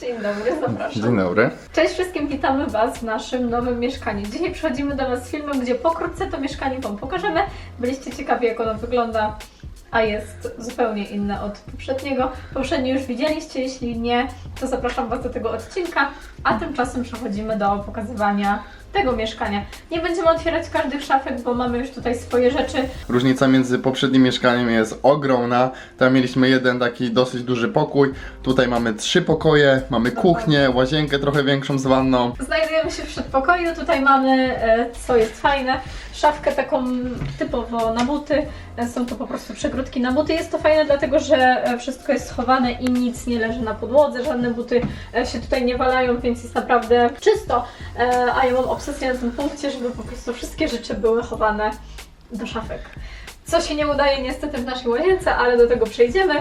Dzień dobry, zapraszam. Dzień dobry. Cześć wszystkim, witamy Was w naszym nowym mieszkaniu. Dzisiaj przychodzimy do Was z filmem, gdzie pokrótce to mieszkanie Wam pokażemy. Byliście ciekawi, jak ono wygląda, a jest zupełnie inne od poprzedniego. Poprzednie już widzieliście, jeśli nie, to zapraszam Was do tego odcinka, a tymczasem przechodzimy do pokazywania tego mieszkania. Nie będziemy otwierać każdych szafek, bo mamy już tutaj swoje rzeczy. Różnica między poprzednim mieszkaniem jest ogromna. Tam mieliśmy jeden taki dosyć duży pokój. Tutaj mamy trzy pokoje, mamy kuchnię, łazienkę trochę większą z wanną. Znajdujemy się w przedpokoju, tutaj mamy, e, co jest fajne, szafkę taką typowo na buty. Są to po prostu przegródki na buty. Jest to fajne dlatego, że wszystko jest schowane i nic nie leży na podłodze, żadne buty e, się tutaj nie walają, więc jest naprawdę czysto. E, A ja mam obsesję na tym punkcie, żeby po prostu wszystkie rzeczy były chowane do szafek. Co się nie udaje niestety w naszej łazience, ale do tego przejdziemy.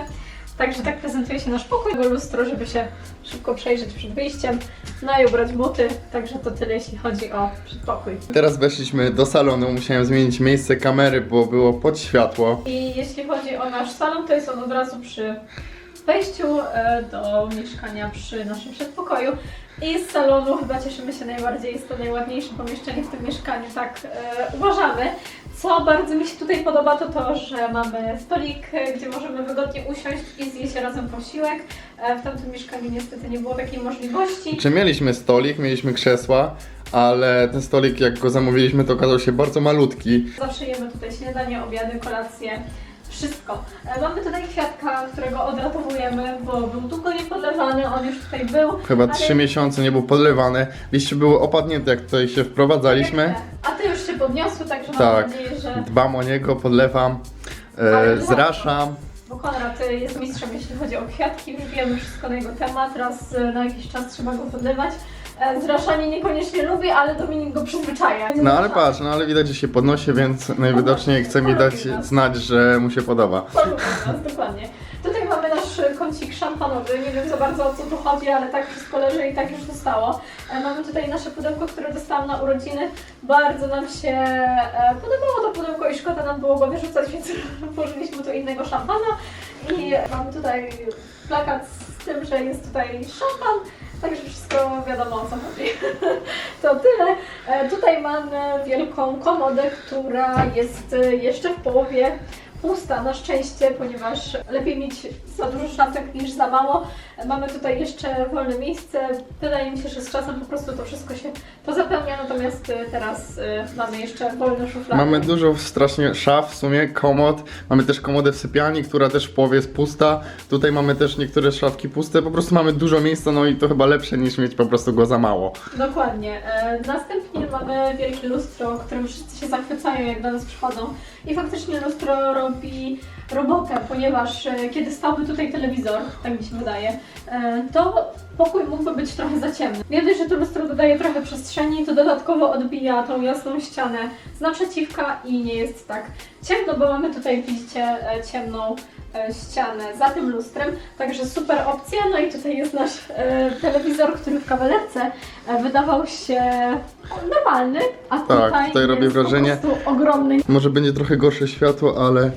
Także tak prezentuje się nasz pokój. Tego lustro, żeby się szybko przejrzeć przed wyjściem. No i ubrać buty. Także to tyle, jeśli chodzi o przedpokój. Teraz weszliśmy do salonu, musiałem zmienić miejsce kamery, bo było pod światło. I jeśli chodzi o nasz salon, to jest on od razu przy wejściu e, do mieszkania przy naszym przedpokoju. I z salonu chyba cieszymy się najbardziej, jest to najładniejsze pomieszczenie w tym mieszkaniu, tak e, uważamy. Co bardzo mi się tutaj podoba, to to, że mamy stolik, e, gdzie możemy wygodnie usiąść i zjeść razem posiłek. E, w tamtym mieszkaniu niestety nie było takiej możliwości. Czy mieliśmy stolik, mieliśmy krzesła, ale ten stolik jak go zamówiliśmy to okazał się bardzo malutki. Zawsze jemy tutaj śniadanie, obiady, kolacje, wszystko. E, Mamy tutaj kwiatka, którego odratowujemy, bo był długo niepodlewany, on już tutaj był. Chyba ale- trzy miesiące nie był podlewany. Liście były opadnięte jak tutaj się wprowadzaliśmy. A ty już się podniosły, także mam Tak. nadzieję, że... Dbam o niego, podlewam, e, zraszam. Bo Konrad y, jest mistrzem, jeśli chodzi o kwiatki, wiemy wszystko na jego temat, raz y, na jakiś czas trzeba go podlewać. E, Zraszanie niekoniecznie lubi, ale Dominik go przyzwyczaja. No ale patrz, no ale widać, że się podnosi, więc najwidoczniej chce mi dać znać, że mu się podoba. Polubił nas, dokładnie. Tutaj mamy nasz kącik szampanowy. Nie wiem za bardzo o co tu chodzi, ale tak wszystko leży i tak już zostało. E, Mamy tutaj nasze pudełko, które dostałam na urodziny. Bardzo nam się e, podobało to pudełko i szkoda nam było go wyrzucać, więc włożyliśmy tu innego szampana. I mamy tutaj plakat z tym, że jest tutaj szampan. Także wszystko wiadomo o co chodzi. To tyle. E, Tutaj mamy wielką komodę, która jest e, jeszcze w połowie pusta na szczęście, ponieważ lepiej mieć za dużo szafek niż za mało. Mamy tutaj jeszcze wolne miejsce. Wydaje mi się, że z czasem po prostu to wszystko się pozapełnia, natomiast e, teraz e, mamy jeszcze wolne szuflady. Mamy dużo strasznie szaf, w sumie komod. Mamy też komodę w sypialni, która też w połowie jest pusta. Tutaj mamy też niektóre szafki puste. Po prostu mamy dużo miejsca, no i to chyba lepsze niż mieć po prostu go za mało. Dokładnie. E, Następnie mamy wielkie lustro, którym wszyscy się zachwycają, jak do nas przychodzą. I faktycznie lustro robi robotę, ponieważ e, kiedy stałby tutaj telewizor, tak mi się wydaje, e, to pokój mógłby być trochę za ciemny. Dość, że to lustro dodaje trochę przestrzeni, to dodatkowo odbija tą jasną ścianę z naprzeciwka i nie jest tak ciemno, bo mamy tutaj, widzicie, e, ciemną ścianę za tym lustrem, także super opcja. No i tutaj jest nasz e, telewizor, który w kawalerce e, wydawał się normalny, a tutaj, tutaj robi jest wrażenie- po prostu ogromny. Może będzie trochę gorsze światło, ale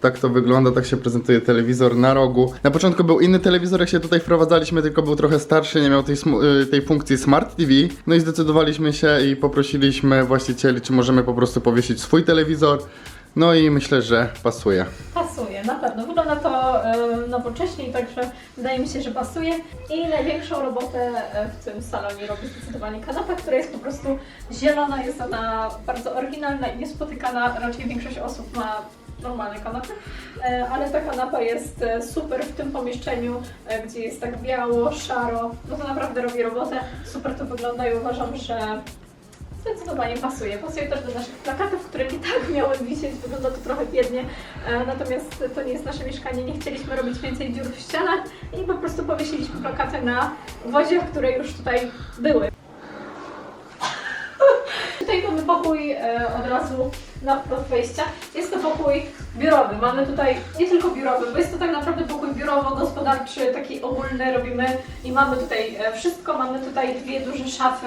tak to wygląda, tak się prezentuje telewizor na rogu. Na początku był inny telewizor, jak się tutaj wprowadzaliśmy, tylko był trochę starszy, nie miał tej, smu- y, tej funkcji Smart TV. No i zdecydowaliśmy się i poprosiliśmy właścicieli, czy możemy po prostu powiesić swój telewizor. No i myślę, że pasuje. Pasuje, na pewno. Wygląda to e, nowocześnie, także wydaje mi się, że pasuje. I największą robotę e, w tym salonie robi zdecydowanie kanapa, która jest po prostu zielona, jest ona bardzo oryginalna i niespotykana. Raczej większość osób ma normalne kanapy, e, ale ta kanapa jest e, super w tym pomieszczeniu, gdzie jest tak biało, szaro. No to naprawdę robi robotę. Super to wygląda i uważam, że Zdecydowanie pasuje. Pasuje też do naszych plakatów, które i tak miały wisieć. Wygląda to trochę biednie. E, natomiast to nie jest nasze mieszkanie. Nie chcieliśmy robić więcej dziur w ścianach i po prostu powiesiliśmy plakaty na wozie, które już tutaj były. Tutaj mamy pokój e, od razu na wprost wejścia. Jest to pokój biurowy. Mamy tutaj nie tylko biurowy, bo jest to tak naprawdę pokój biurowo-gospodarczy, taki ogólny robimy i mamy tutaj e, wszystko. Mamy tutaj dwie duże szafy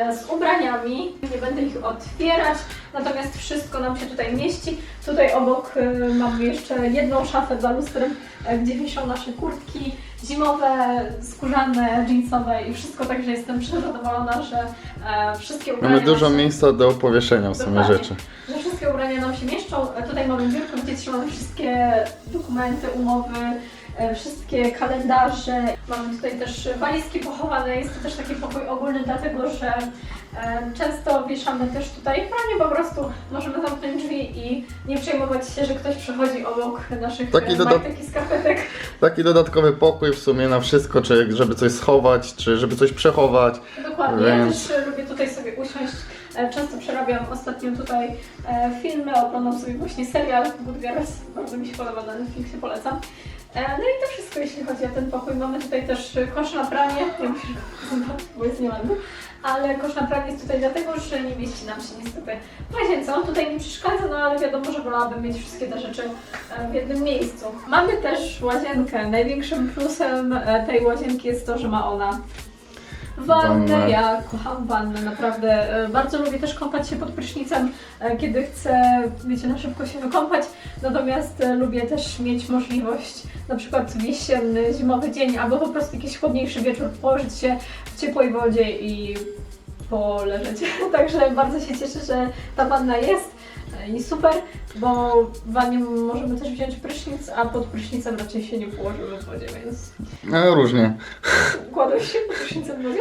e, z ubraniami. Nie będę ich otwierać, natomiast wszystko nam się tutaj mieści. Tutaj obok e, mamy jeszcze jedną szafę za lustrem, gdzie wiszą nasze kurtki, zimowe, skórzane, jeansowe i wszystko, także jestem przezadowolona, że e, wszystkie ubrania Mamy dużo nam się, miejsca do powieszenia w sumie Dokładnie. rzeczy. że wszystkie ubrania nam się mieszczą. E, Tutaj mamy biurko, gdzie trzymamy wszystkie dokumenty, umowy, wszystkie kalendarze. Mamy tutaj też walizki pochowane. Jest to też taki pokój ogólny, dlatego że e, często wieszamy też tutaj pranie, po prostu możemy zamknąć drzwi i nie przejmować się, że ktoś przechodzi obok naszych Taki e, majtek i skarpetek. Taki dodatkowy pokój w sumie na wszystko, czy żeby coś schować, czy żeby coś przechować. Dokładnie, ja Więc- też e, lubię tutaj sobie usiąść. E, Często przerabiam ostatnio tutaj e, filmy, oglądam sobie właśnie serial Good Girls, bardzo mi się podoba na Netflixie, polecam. E, No i to wszystko, jeśli chodzi o ten pokój. Mamy tutaj też kosz na pranie, nie pokazywać, bo jest nieładny, ale kosz na pranie jest tutaj dlatego, że nie mieści nam się niestety w łazience. On tutaj nie przeszkadza, no ale wiadomo, że wolałabym mieć wszystkie te rzeczy e, w jednym miejscu. Mamy też łazienkę. Największym plusem e, tej łazienki jest to, że ma ona Wannę, ja kocham wannę, naprawdę. E, Bardzo lubię też kąpać się pod prysznicem, e, kiedy chcę, wiecie, na szybko się wykąpać. Natomiast e, lubię też mieć możliwość, na przykład jesienny, zimowy dzień, albo po prostu jakiś chłodniejszy wieczór, położyć się w ciepłej wodzie i poleżeć. Także bardzo się cieszę, że ta wanna jest i super, bo w wannie możemy też wziąć prysznic, a pod prysznicem raczej się nie położymy w wodzie, więc No różnie. Układać się pod prysznicem w wodzie.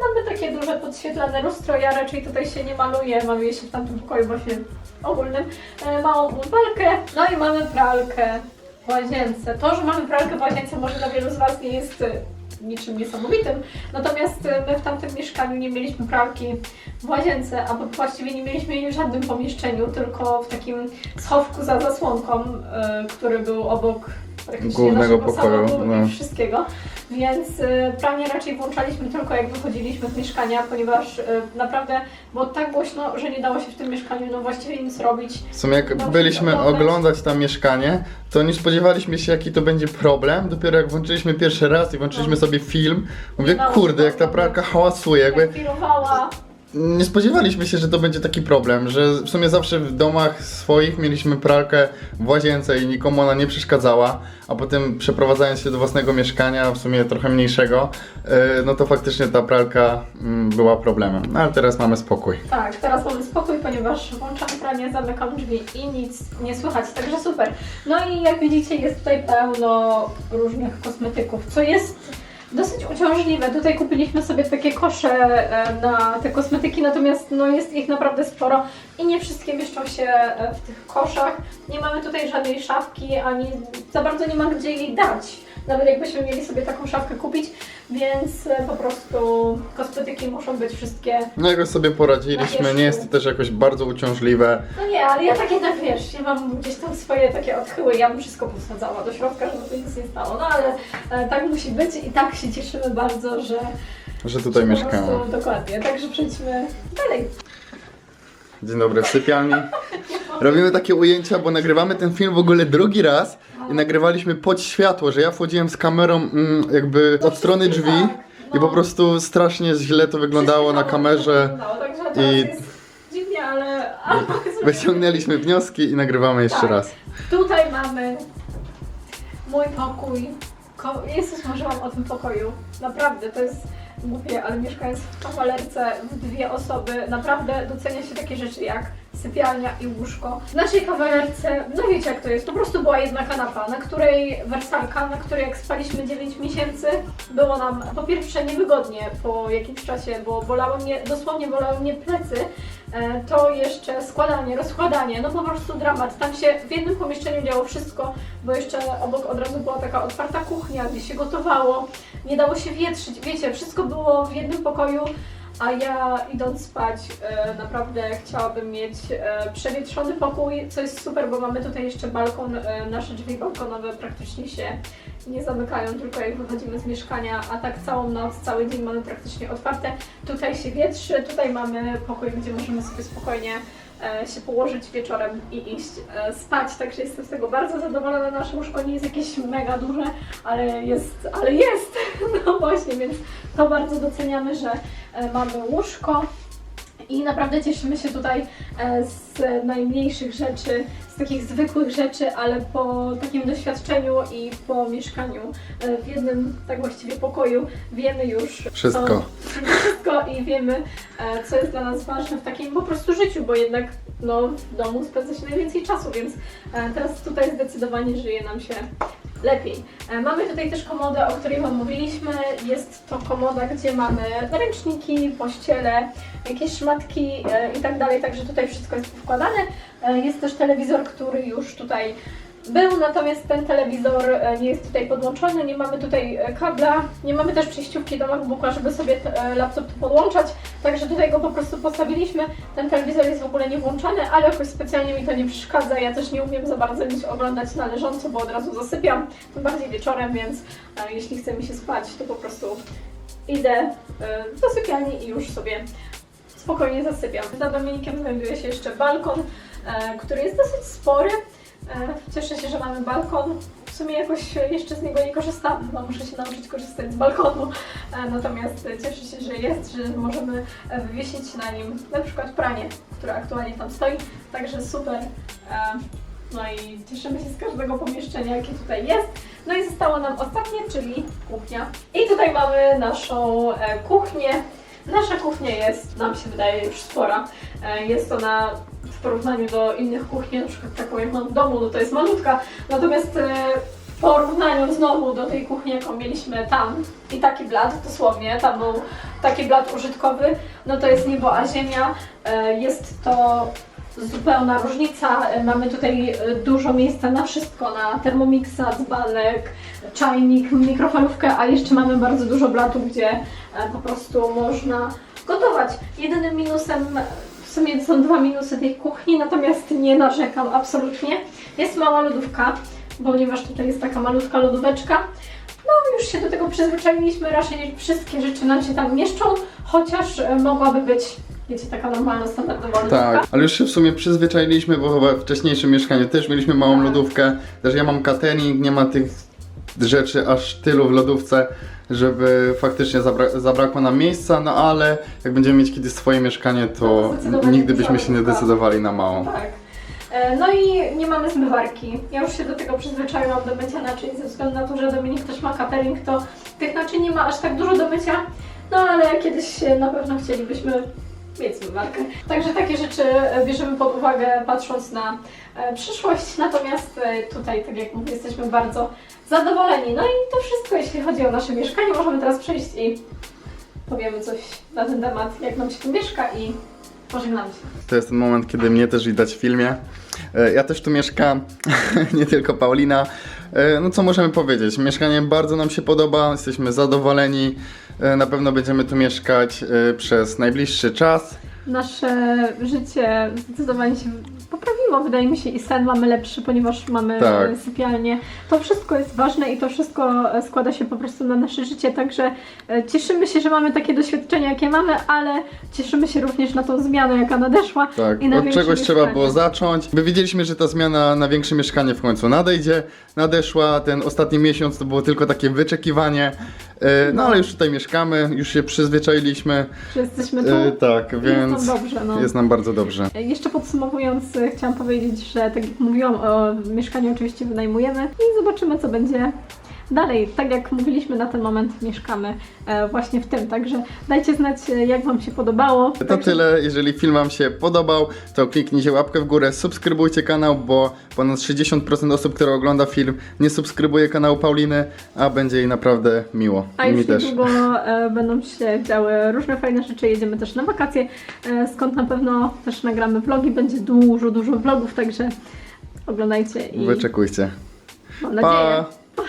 Mamy takie duże podświetlane lustro, ja raczej tutaj się nie maluję, maluję się w tamtym pokoju właśnie ogólnym. E, małą umywalkę, no i mamy pralkę w łazience. To, że mamy pralkę w łazience może dla wielu z Was nie jest e, niczym niesamowitym, natomiast e, my w tamtym mieszkaniu nie mieliśmy pralki w łazience, a właściwie nie mieliśmy jej w żadnym pomieszczeniu, tylko w takim schowku za zasłonką, e, który był obok praktycznie Głównego naszego pokoju, no. i wszystkiego. Więc y, pranie raczej włączaliśmy tylko jak wychodziliśmy z mieszkania, ponieważ y, naprawdę było tak głośno, że nie dało się w tym mieszkaniu no właściwie nic robić. W sumie jak Dobrze, byliśmy oglądać. oglądać tam mieszkanie, to nie spodziewaliśmy się jaki to będzie problem. Dopiero jak włączyliśmy pierwszy raz i włączyliśmy No. sobie film, mówię, się kurde, jak ta pralka hałasuje, jakby Jak wirowała. Nie spodziewaliśmy się, że to będzie taki problem, że w sumie zawsze w domach swoich mieliśmy pralkę w łazience i nikomu ona nie przeszkadzała, a potem przeprowadzając się do własnego mieszkania, w sumie trochę mniejszego, yy, no to faktycznie ta pralka mm, była problemem. No, ale teraz mamy spokój. Tak, teraz mamy spokój, ponieważ włączam pranie, zamykam drzwi i nic nie słychać, także super. No i jak widzicie jest tutaj pełno różnych kosmetyków, co jest dosyć uciążliwe. Tutaj kupiliśmy sobie takie kosze e, na te kosmetyki, natomiast no jest ich naprawdę sporo i nie wszystkie mieszczą się e, w tych koszach. Nie mamy tutaj żadnej szafki, ani za bardzo nie ma gdzie jej dać. Nawet jakbyśmy mieli sobie taką szafkę kupić, więc e, po prostu kosmetyki muszą być wszystkie No jakoś sobie poradziliśmy, nie jest to też jakoś bardzo uciążliwe. no nie, ale ja tak jednak wiesz, ja mam gdzieś tam swoje takie odchyły, ja bym wszystko posadzała do środka, żeby to nic nie stało. No ale e, tak musi być i tak się cieszymy bardzo, że, Że tutaj mieszkamy. Dokładnie, także przejdźmy dalej. Dzień dobry w sypialni. Robimy takie ujęcia, bo nagrywamy ten film w ogóle drugi raz i nagrywaliśmy pod światło, że ja wchodziłem z kamerą mm, jakby od strony drzwi i po prostu strasznie źle to wyglądało na kamerze. Także teraz i- jest dziwnie, ale... ale Wyciągnęliśmy wnioski i nagrywamy jeszcze Tak. raz. Tutaj mamy mój pokój. Ko- Jezus, marzyłam o tym pokoju. Naprawdę, to jest głupie, ale mieszkając w kawalerce w dwie osoby, naprawdę docenia się takie rzeczy jak sypialnia i łóżko. W naszej kawalerce, no wiecie jak to jest, po prostu była jedna kanapa, na której wersalka, na której jak spaliśmy 9 miesięcy, było nam po pierwsze niewygodnie po jakimś czasie, bo bolały mnie, dosłownie bolały mnie plecy, to jeszcze składanie, rozkładanie, no po prostu dramat. Tam się w jednym pomieszczeniu działo wszystko, bo jeszcze obok od razu była taka otwarta kuchnia, gdzie się gotowało, nie dało się wietrzyć, wiecie, wszystko było w jednym pokoju, a ja idąc spać e, naprawdę chciałabym mieć e, przewietrzony pokój, co jest super, bo mamy tutaj jeszcze balkon, e, nasze drzwi balkonowe praktycznie się nie zamykają, tylko jak wychodzimy z mieszkania, a tak całą noc, cały dzień mamy praktycznie otwarte. Tutaj się wietrzy, tutaj mamy pokój, gdzie możemy sobie spokojnie e, się położyć wieczorem i iść e, spać, także jestem z tego bardzo zadowolona. Nasze łóżko nie jest jakieś mega duże, ale jest, ale jest! No właśnie, więc to bardzo doceniamy, że e, mamy łóżko. I naprawdę cieszymy się tutaj e, z najmniejszych rzeczy, z takich zwykłych rzeczy, ale po takim doświadczeniu i po mieszkaniu e, w jednym, tak właściwie pokoju, wiemy już Wszystko. Co, wszystko i wiemy, e, co jest dla nas ważne w takim po prostu życiu, bo jednak no, w domu spędza się najwięcej czasu, więc teraz tutaj zdecydowanie żyje nam się lepiej. E, Mamy tutaj też komodę, o której Wam mówiliśmy. Jest to komoda, gdzie mamy ręczniki, pościele, jakieś szmatki e, i tak dalej, także tutaj wszystko jest wkładane. E, Jest też telewizor, który już tutaj był, natomiast ten telewizor e, nie jest tutaj podłączony, nie mamy tutaj e, kabla, nie mamy też przejściówki do MacBooka, żeby sobie e, laptop tu podłączać, także tutaj go po prostu postawiliśmy. Ten telewizor jest w ogóle nie włączany, ale jakoś specjalnie mi to nie przeszkadza. Ja też nie umiem za bardzo nic oglądać na leżąco, bo od razu zasypiam, tym bardziej wieczorem, więc jeśli chce mi się spać, to po prostu idę do sypialni i już sobie spokojnie zasypiam. Za Dominikiem znajduje się jeszcze balkon, który jest dosyć spory. E, Cieszę się, że mamy balkon. W sumie jakoś jeszcze z niego nie korzystam, bo muszę się nauczyć korzystać z balkonu. E, Natomiast cieszę się, że jest, że możemy e, wywiesić na nim na przykład pranie, które aktualnie tam stoi. Także super. No i cieszymy się z każdego pomieszczenia, jakie tutaj jest. No i zostało nam ostatnie, czyli kuchnia. I tutaj mamy naszą kuchnię. Nasza kuchnia jest, nam się wydaje, już spora. Jest ona porównaniu do innych kuchni, na przykład taką jak mam w domu, no to jest malutka. Natomiast e, w porównaniu znowu do tej kuchni, jaką mieliśmy tam i taki blat, dosłownie, tam był taki blat użytkowy, no to jest niebo a ziemia. E, Jest to zupełna różnica. E, Mamy tutaj dużo miejsca na wszystko, na Thermomixa, dzbanek, czajnik, mikrofalówkę, a jeszcze mamy bardzo dużo blatu, gdzie po prostu można gotować. Jedynym minusem, sumie są dwa minusy tej kuchni, natomiast nie narzekam absolutnie. Jest mała lodówka, ponieważ tutaj jest taka malutka lodóweczka. No już się do tego przyzwyczailiśmy, raczej wszystkie rzeczy nam się tam mieszczą, chociaż e, mogłaby być, wiecie, taka normalna, standardowa lodówka. Tak, ale już się w sumie przyzwyczailiśmy, bo chyba w wcześniejszym mieszkaniu też mieliśmy małą Tak. lodówkę. Też ja mam catering, nie ma tych rzeczy aż tylu w lodówce, żeby faktycznie zabra- zabrakło nam miejsca, no ale jak będziemy mieć kiedyś swoje mieszkanie, No to zdecydowanie nigdy byśmy się nie decydowali na małą. Tak. E, No i nie mamy zmywarki. Ja już się do tego przyzwyczaiłam do mycia naczyń ze względu na to, że Dominik też ma catering, to tych naczyń nie ma aż tak dużo do mycia. No ale kiedyś e, na pewno chcielibyśmy mieć zmywarkę. Także takie rzeczy bierzemy pod uwagę patrząc na e, przyszłość. Natomiast e, tutaj, tak jak mówię, jesteśmy bardzo zadowoleni. No i to wszystko, jeśli chodzi o nasze mieszkanie. Możemy teraz przejść i powiemy coś na ten temat, jak nam się tu mieszka i pożegnamy się. To jest ten moment, kiedy mnie też widać w filmie. E, Ja też tu mieszkam, nie tylko Paulina. E, No co możemy powiedzieć? Mieszkanie bardzo nam się podoba, jesteśmy zadowoleni. E, Na pewno będziemy tu mieszkać e, przez najbliższy czas. Nasze życie zdecydowanie się poprawiło, wydaje mi się, i sen mamy lepszy, ponieważ mamy Tak. sypialnię. To wszystko jest ważne i to wszystko e, składa się po prostu na nasze życie, także e, cieszymy się, że mamy takie doświadczenia, jakie mamy, ale cieszymy się również na tą zmianę, jaka nadeszła. Tak, i na od czegoś trzeba mieszkanie. było zacząć. My wiedzieliśmy, że ta zmiana na większe mieszkanie w końcu nadejdzie. Nadeszła, ten ostatni miesiąc to było tylko takie wyczekiwanie. E, No ale już tutaj mieszkamy, już się przyzwyczailiśmy. Że jesteśmy tu. Tak, więc jest nam dobrze. No. jest nam bardzo dobrze. Jeszcze podsumowując, chciałam powiedzieć, że tak jak mówiłam, o mieszkaniu oczywiście wynajmujemy i zobaczymy, co będzie dalej. Tak jak mówiliśmy, na ten moment mieszkamy e, właśnie w tym, także dajcie znać, e, jak Wam się podobało. To Także- tyle. Jeżeli film Wam się podobał, to kliknijcie łapkę w górę, subskrybujcie kanał, bo ponad 60% osób, które ogląda film, nie subskrybuje kanału Pauliny, a będzie jej naprawdę miło. A już mi też. niedługo e, będą się działy różne fajne rzeczy, jedziemy też na wakacje, skąd na pewno też nagramy vlogi, będzie dużo, dużo vlogów, także oglądajcie i Wyczekujcie. mam nadzieję. Pa!